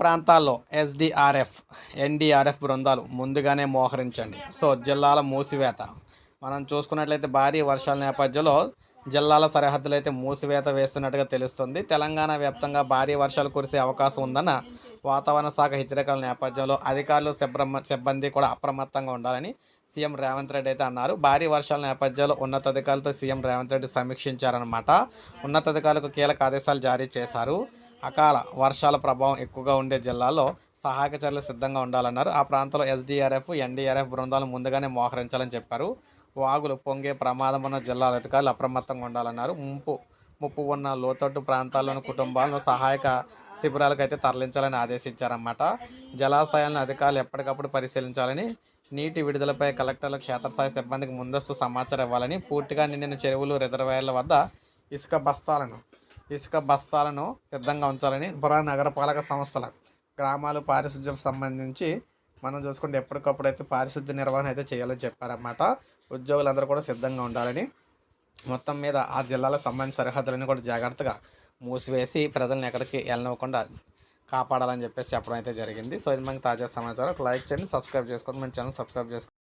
ప్రాంతాల్లో SDRF NDRF బృందాలు ముందుగానే మోహరించండి. సో జిల్లాల మూసివేత. మనం చూసుకున్నట్లయితే భారీ వర్షాల నేపథ్యంలో జిల్లాల సరిహద్దులు అయితే మూసివేత వేస్తున్నట్టుగా తెలుస్తుంది. తెలంగాణ వ్యాప్తంగా భారీ వర్షాలు కురిసే అవకాశం ఉందన్న వాతావరణ శాఖ హెచ్చరికల నేపథ్యంలో అధికారులు సిబ్రహ్మ సిబ్బంది కూడా అప్రమత్తంగా ఉండాలని సీఎం రేవంత్ రెడ్డి అయితే అన్నారు. భారీ వర్షాల నేపథ్యంలో ఉన్నతాధికారులతో సీఎం రేవంత్ రెడ్డి సమీక్షించారనమాట ఉన్నతాధికారులకు కీలక ఆదేశాలు జారీ చేశారు. అకాల వర్షాల ప్రభావం ఎక్కువగా ఉండే జిల్లాల్లో సహాయక చర్యలు సిద్ధంగా ఉండాలన్నారు. ఆ ప్రాంతంలో ఎస్డీఆర్ఎఫ్ ఎన్డీఆర్ఎఫ్ బృందాలు ముందుగానే మోహరించాలని చెప్పారు. వాగులు పొంగే ప్రమాదం ఉన్న జిల్లాల అధికారులు అప్రమత్తంగా ఉండాలన్నారు. ముంపు ముప్పు ఉన్న లోతట్టు ప్రాంతాల్లోని కుటుంబాలను సహాయక శిబిరాలకు అయితే తరలించాలని ఆదేశించారన్నమాట. జలాశయాలను అధికారులు ఎప్పటికప్పుడు పరిశీలించాలని నీటి విడుదలపై కలెక్టర్ల క్షేత్రస్థాయి సిబ్బందికి ముందస్తు సమాచారం ఇవ్వాలని పూర్తిగా నిండిన చెరువులు రిజర్వాయర్ల వద్ద ఇసుక బస్తాలను ఇసుక బస్తాలను సిద్ధంగా ఉంచాలని పురా నగరపాలక సంస్థల గ్రామాలు పారిశుద్ధ్యం సంబంధించి మనం చూసుకుంటే ఎప్పటికప్పుడు అయితే పారిశుద్ధ్య నిర్వహణ అయితే చేయాలని చెప్పారన్నమాట. ఉద్యోగులందరూ కూడా సిద్ధంగా ఉండాలని మొత్తం మీద ఆ జిల్లాలకు సంబంధించిన సరిహద్దులను కూడా జాగ్రత్తగా మూసివేసి ప్రజలను ఎక్కడికి వెళ్ళనివ్వకుండా కాపాడాలని చెప్పేసి చెప్పడం అయితే జరిగింది. సో ఇది మనకి తాజా సమాచారం. ఒక లైక్ చేయండి సబ్స్క్రైబ్ చేసుకోండి మన ఛానల్ సబ్స్క్రైబ్ చేసుకోండి.